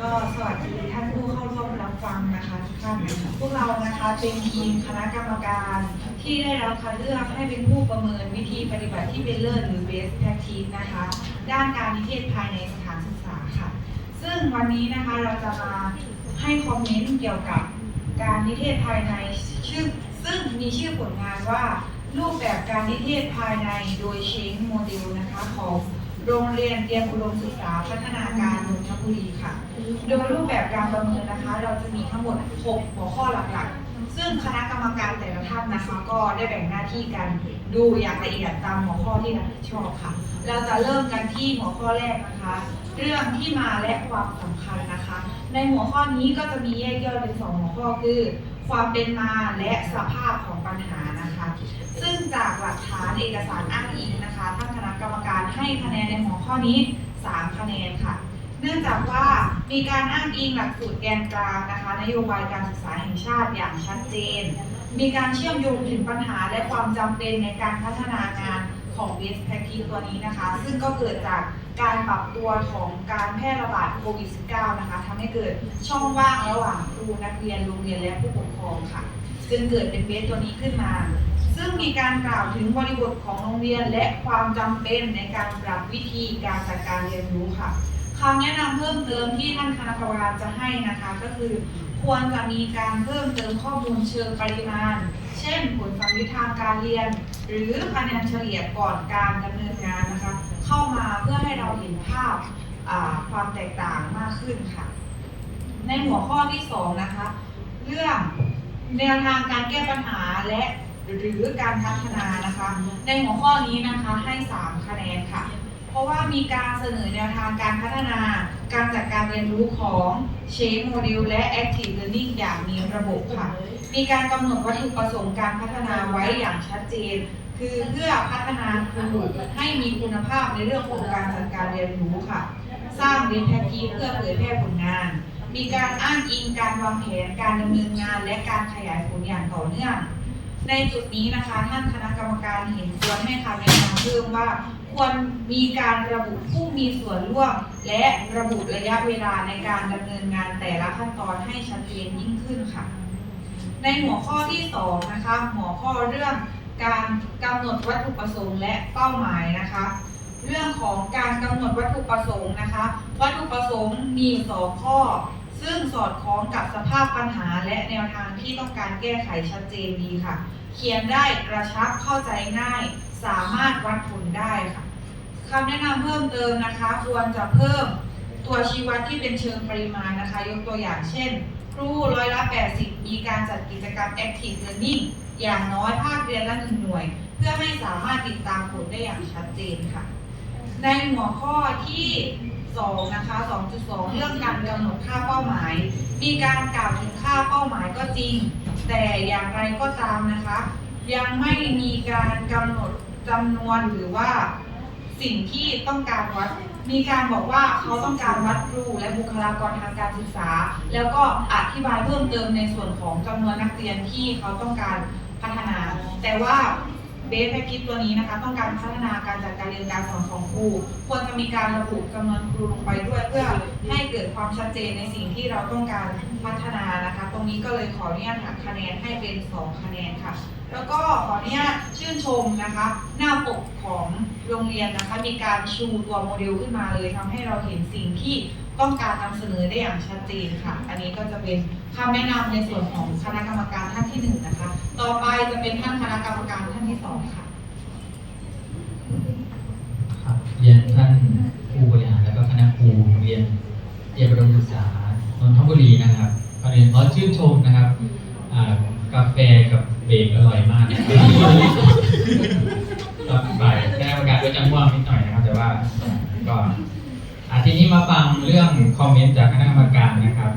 ก็สวัสดีท่านผู้เข้าร่วมรับฟังนะคะทุกท่านพวกเรานะคะเป็นทีมคณะกรรมการที่ได้รับคัดเลือกให้เป็นผู้ประเมินวิธีปฏิบัติที่เป็นเลิศหรือ best practice นะคะ ด้านการนิเทศภายในสถานศึกษาค่ะ ซึ่งวันนี้นะคะเราจะมาให้คอมเมนต์เกี่ยวกับการนิเทศภายในชื่อซึ่งมีชื่อผลงานว่ารูปแบบการนิเทศภายในโดยเชงโมเดลนะคะของ โรงเรียนเตรียมอุดมศึกษาพัฒนาการนนทบุรีค่ะ โดยรูปแบบการประเมินนะคะ เราจะมีทั้งหมด 6 หัวข้อหลักๆ ซึ่งคณะกรรมการแต่ละท่านนะคะ ก็ได้แบ่งหน้าที่กันดูอย่างละเอียดตามหัวข้อที่รับผิดชอบค่ะ เราจะเริ่มกันที่หัวข้อแรกนะคะ เรื่องที่มาและความสำคัญนะคะ ในหัวข้อนี้ก็จะมีแยกย่อยเป็นสองหัวข้อคือ ความเป็นมาและสภาพของปัญหานะคะ ซึ่งจากหลักฐาน เอกสารอ้างอิงนะคะท่านคณะกรรมการให้คะแนนในหัวข้อนี้ 3 คะแนนค่ะ เนื่องจากว่ามีการอ้างอิงหลักสูตรแกนกลางนะคะนโยบายการศึกษาแห่งชาติอย่างชัดเจน มีการเชื่อมโยงถึงปัญหาและความจำเป็นในการพัฒนางานของ Best Practice ตัวนี้นะคะ ซึ่งก็เกิดจากการปรับตัวของการแพร่ระบาดโควิด -19 นะคะทำให้เกิดช่องว่างระหว่างครูนักเรียนโรงเรียนและผู้ปกครองค่ะ จึงเกิดเป็นเบสตัวนี้ขึ้นมา ซึ่งมีการกล่าวถึงบริบทของโรงเรียนและความจำเป็นในการปรับวิธีการจัดการเรียนรู้ค่ะคำแนะนำเพิ่มเติมที่ท่านคณะกรรมการจะให้นะคะก็คือ ควรจะมีการเพิ่มเติมข้อมูลเชิงปริมาณ เช่น ผลสัมฤทธิ์ทางการเรียน หรือคะแนนเฉลี่ยก่อนการดำเนินงานนะคะ เข้ามาเพื่อให้เราเห็นภาพความแตกต่างมากขึ้นค่ะ ในหัวข้อที่สองนะคะ เรื่องแนวทางการแก้ปัญหาและ หรือการพัฒนานะคะ ในหัวข้อนี้นะคะให้ 3 คะแนนค่ะ เพราะว่ามีการเสนอแนวทางการพัฒนา การจัดการเรียนรู้ของ Shape Model และ Active Learning อย่างมีระบบค่ะ มีการกำหนดวัตถุประสงค์การพัฒนาไว้อย่างชัดเจน คือเพื่อพัฒนาครูให้มีคุณภาพในเรื่องของการจัดการเรียนรู้ค่ะ สร้างเรียนแพทีเพื่อเผยแพร่ผลงานมีการอ้างอิงการวางแผนการดำเนินงานและการขยายผลอย่างต่อเนื่อง ในจุดนี้นะคะท่านคณะกรรมการเห็นควรให้คำแนะนำเพิ่มว่า ควรมีการระบุผู้มีส่วนร่วม และระบุระยะเวลาในการดำเนินงานแต่ละขั้นตอนให้ชัดเจนยิ่งขึ้นค่ะ ในหัวข้อที่สองนะคะหัวข้อเรื่องการกำหนดวัตถุประสงค์และเป้าหมายนะคะ เรื่องของการกำหนดวัตถุประสงค์นะคะ วัตถุประสงค์มีสองข้อ ซึ่งสอดคล้องกับสภาพปัญหาและแนวทางที่ต้องการแก้ไขชัดเจนดีค่ะ เขียนได้กระชับเข้าใจง่าย สามารถวัดผลได้ค่ะคำแนะนำเพิ่มเติมนะคะ ควรจะเพิ่มตัวชี้วัดที่เป็นเชิงปริมาณนะคะ ยกตัวอย่างเช่น ครูร้อยละ 80 มีการจัดกิจกรรม Active Learning อย่างน้อยภาคเรียนละหนึ่งหน่วย เพื่อให้สามารถติดตามผลได้อย่างชัดเจนค่ะ ในหัวข้อที่ 2นะคะ2.2 เรื่องการกำหนดค่าเป้าหมาย มีการกล่าวถึงค่าเป้าหมายก็จริง แต่อย่างไรก็ตามนะคะ ยังไม่มีการกำหนดจำนวนหรือว่าสิ่งที่ต้องการวัด มีการบอกว่าเขาต้องการวัดครูและบุคลากรทางการศึกษา แล้วก็อธิบายเพิ่มเติมในส่วนของจำนวนนักเรียนที่เขาต้องการพัฒนา แต่ว่า เบสแพคทิสตัวนี้นะคะ ต้องการพัฒนาการจัดการเรียนการสอนของครู ควรจะมีการระบุจำนวนครูลงไปด้วย เพื่อให้เกิดความชัดเจนในสิ่งที่เราต้องการพัฒนานะคะ ตรงนี้ก็เลยขออนุญาตหักคะแนนให้เป็น 2 คะแนนค่ะ แล้วก็ขออนุญาตชื่นชมนะคะ หน้าปกของโรงเรียนนะคะ มีการชูตัวโมเดลขึ้นมาเลยทำให้เราเห็นสิ่งที่ ต้องการนำเสนอได้อย่างชัดเจนค่ะ อันนี้ก็จะเป็นคำแนะนำในส่วนของคณะกรรมการท่านที่หนึ่งนะคะ ต่อไปจะเป็นท่านคณะกรรมการท่านที่สองค่ะครับเรียนท่านผู้บริหารแล้วก็คณะครูเรียนเรียมอุดมศึกษานนทบุรีนะครับก่อนอื่นขอชื่นชมนะครับกาแฟกับเบรกอร่อยมากนะครับตอนบ่คณะกรรมการก็จะง่วงนิดหน่อยนะครับ แต่ว่าก็ ทีนี้มาฟังเรื่องคอมเมนต์จากคณะกรรมการนะครับ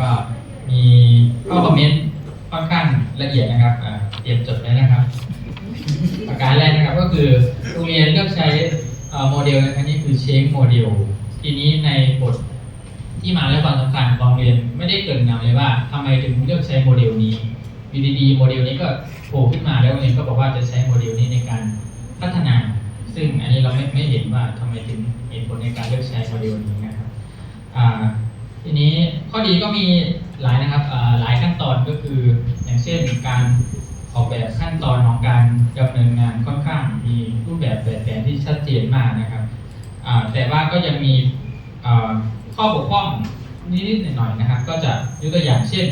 ก็มีข้อคอมเมนต์ค่อนข้างละเอียดนะครับเตรียมจดไว้นะครับ ประการแรกนะครับก็คือโรงเรียนเลือกใช้โมเดลนะครับนี่คือเชคโมเดลทีนี้ในบทที่มาและความสำคัญของโรงเรียนไม่ได้เกรินนำเลยว่าทำไมถึงเลือกใช้โมเดลนี้อยู่ดีๆโมเดลนี้ก็โผล่ขึ้นมาแล้วโรงเรียนก็บอกว่าจะใช้โมเดลนี้ในการพัฒนา ซึ่งอันนี้เราไม่ไม่เห็นว่าทำไมถึงเหตุผลในการเลือกใช้โมเดลนี้นะครับอ่าทีดีก็มีหลายนะครับหลายขั้นตอนก็คืออย่างเช่นการออกแบบขั้นตอนของการดำเนินงานค่อนข้างมีรูปแบบแบบแผนที่ชัดเจนมากนะครับแต่ว่าก็ยังมีข้อบกพร่องนิดๆหน่อยๆนะครับ ก็จะยกตัวอย่างเช่น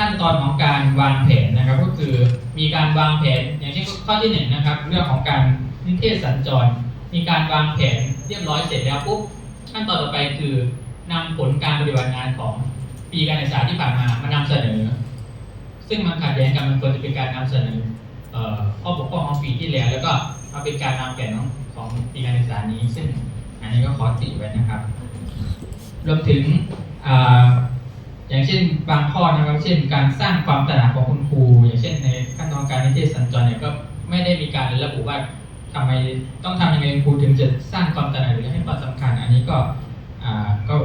ขั้นตอนของการวางแผนนะครับ ก็คือมีการวางแผนอย่างเช่นข้อที่หนึ่งนะครับ เรื่องของการนิเทศสัญจร มีการวางแผนเรียบร้อยเสร็จแล้วปุ๊บขั้นตอนต่อไปคือนำผลการปฏิบัติงานของปีการศึกษาที่ผ่านมามานำเสนอ ซึ่งมันขัดแย้งกันมันควรจะเป็นการนำเสนอข้อบกพร่องของปีที่แล้ว แล้วก็มาเป็นการนำแผนของของปีการศึกษานี้ ซึ่งอันนี้ก็ขอติไว้นะครับ รวมถึง อย่างเช่นบางข้อนะครับ เช่น การสร้างความตระหนักของคุณครู อย่างเช่นในขั้นตอนการนิเทศสัญจรเนี่ยก็ไม่ได้มีการระบุว่าทำไมต้องทำยังไงครูถึงจะสร้างความตระหนักหรือให้ความสำคัญ อันนี้ก็อ่าก็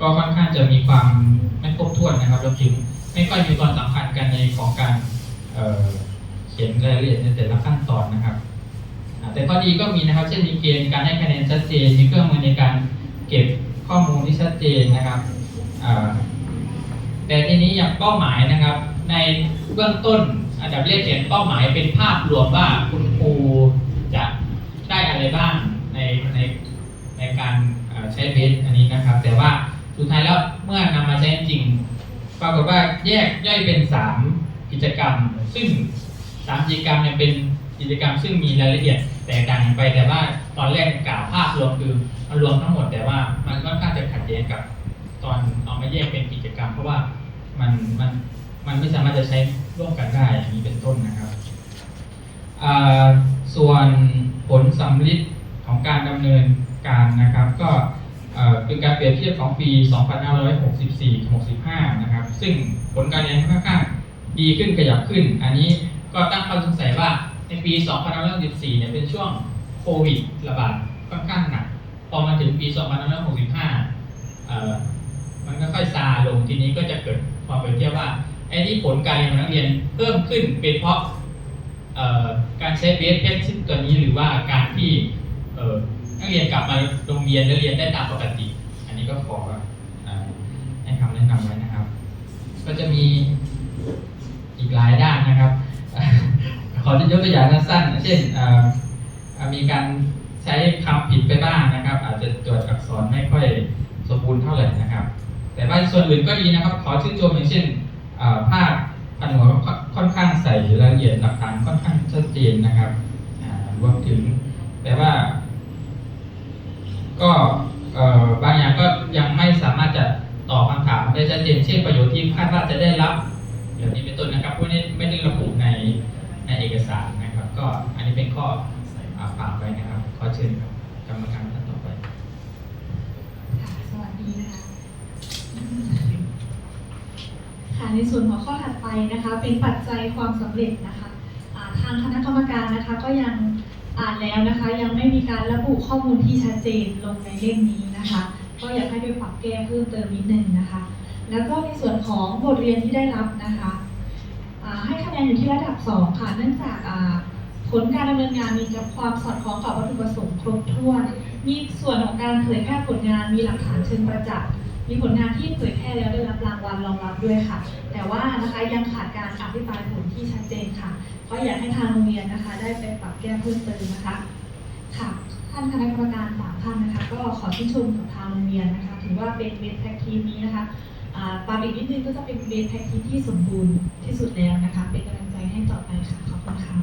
ก็ค่อนข้างจะมีความไม่ครบถ้วนนะครับรวมถึงไม่ค่อยมีความสำคัญกันในของการเเขียนรายละเอียดในแต่ละขั้นตอนนะครับ แต่ข้อดีก็มีนะครับ เช่นมีเกณฑ์การให้คะแนนชัดเจนมีเครื่องมือในการเก็บข้อมูลที่ชัดเจนนะครับ แต่ทีนี้อย่างเป้าหมายนะครับ ในเบื้องต้นอันดับแรกเขียนเป้าหมายเป็นภาพรวมว่าคุณครูจะได้อะไรบ้างในในในการใช้เบสอันนี้นะครับ แต่ว่าสุดท้ายแล้วเมื่อนำมาใช้จริงปรากฏว่าแยกย่อยเป็น 3 กิจกรรม ซึ่ง 3 กิจกรรมเนี่ยเป็นกิจกรรม ซึ่งมีรายละเอียดแตกต่างกันไปแต่ว่าตอนแรกกล่าวภาพรวมคือมันรวมทั้งหมดแต่ว่ามันค่อนข้างจะขัดแย้งกับ ตอนเอามาแยกเป็นกิจกรรม เพราะว่ามันมันมันไม่สามารถจะใช้ร่วมกันได้อย่างนี้เป็นต้นนะครับ ส่วนผลสำลิดของการดำเนินการนะครับ ก็เอ่อเป็นการเปรียบเทียบของปี 2564-65 นะครับ ซึ่งผลการเรียนค่อนข้างดีขึ้นขยับขึ้น อันนี้ก็ตั้งข้อสงสัยว่าในปี 2564เนี่ยเป็นช่วงโควิดระบาดค่อนข้างหนัก พอมาถึงปี 2565เอ่อ มันก็ค่อยซาลงทีนี้ก็จะเกิดความเปรียบเทียบว่าไอ้ที่ผลการเรียนของนักเรียนเพิ่มขึ้นเป็นเพราะการใช้เบสเพชรตัวนี้หรือว่าการที่นักเรียนกลับมาโรงเรียนและเรียนได้ตามปกติ อันนี้ก็ขอให้คำแนะนำไว้นะครับ ก็จะมีอีกหลายด้านนะครับ ขอจะยกตัวอย่างสั้นๆเช่นมีการใช้คำผิดไปบ้างนะครับ อาจจะตรวจอักษรไม่ค่อยสมบูรณ์เท่าไหร่นะครับ แต่ว่าส่วนอื่นก็ดีนะครับ ขอชื่นชมอย่างเช่นภาพผนวกค่อนข้างใส่รายละเอียดหลักฐานค่อนข้างชัดเจนนะครับรวมถึงแต่ว่า ก็บางอย่างก็ยังไม่สามารถจะตอบคำถามได้ชัดเจนเช่นประโยชน์ที่คาดว่าจะได้รับอย่างนี้เป็นต้นนะครับไม่ได้ไม่ได้ระบุในในเอกสารนะครับ ก็อันนี้เป็นข้ออ่ฝากไว้นะครับ ขอเชิญครับกรรมการท่านต่อไป ค่ะสวัสดีนะคะ ค่ะในส่วนหัวข้อถัดไปนะคะ เป็นปัจจัยความสำเร็จนะคะทางคณะกรรมการนะคะก็ยังอ่านแล้วนะคะ ยังไม่มีการระบุข้อมูลที่ชัดเจนลงในเล่มนี้นะคะ ก็อยากให้ไปปรับแก้เพิ่มเติมนิดนึงนะคะ แล้วก็ในส่วนของบทเรียนที่ได้รับนะคะให้คะแนนอยู่ที่ระดับ 2 ค่ะ เนื่องจากผลการดำเนินงานมีความสอดคล้องกับวัตถุประสงค์ครบถ้วน มีส่วนของการเผยแพร่ผลงานมีหลักฐานเชิงประจักษ์ มีผลงานที่เผยแพร่แล้วได้รับรางวัลรองรับด้วยค่ะ แต่ว่านะคะยังขาดการอภิปรายผลที่ชัดเจนค่ะ ก็อยากให้ทางโรงเรียนนะคะ ได้ไปปรับแก้เพิ่มเติมนะคะ ค่ะ ท่านคณะกรรมการสามท่านนะคะ ก็ขอที่นชมกับทางโรงเรียนนะคะ ถือว่าเป็นเบสแพ็กทีมนี้นะคะปาบิกนิดนึงก็จะเป็นเบสแพ็กทีที่สมบูรณ์ที่สุดแล้วนะคะ เป็นกำลังใจให้ต่อไปค่ะ ขอบคุณค่ะ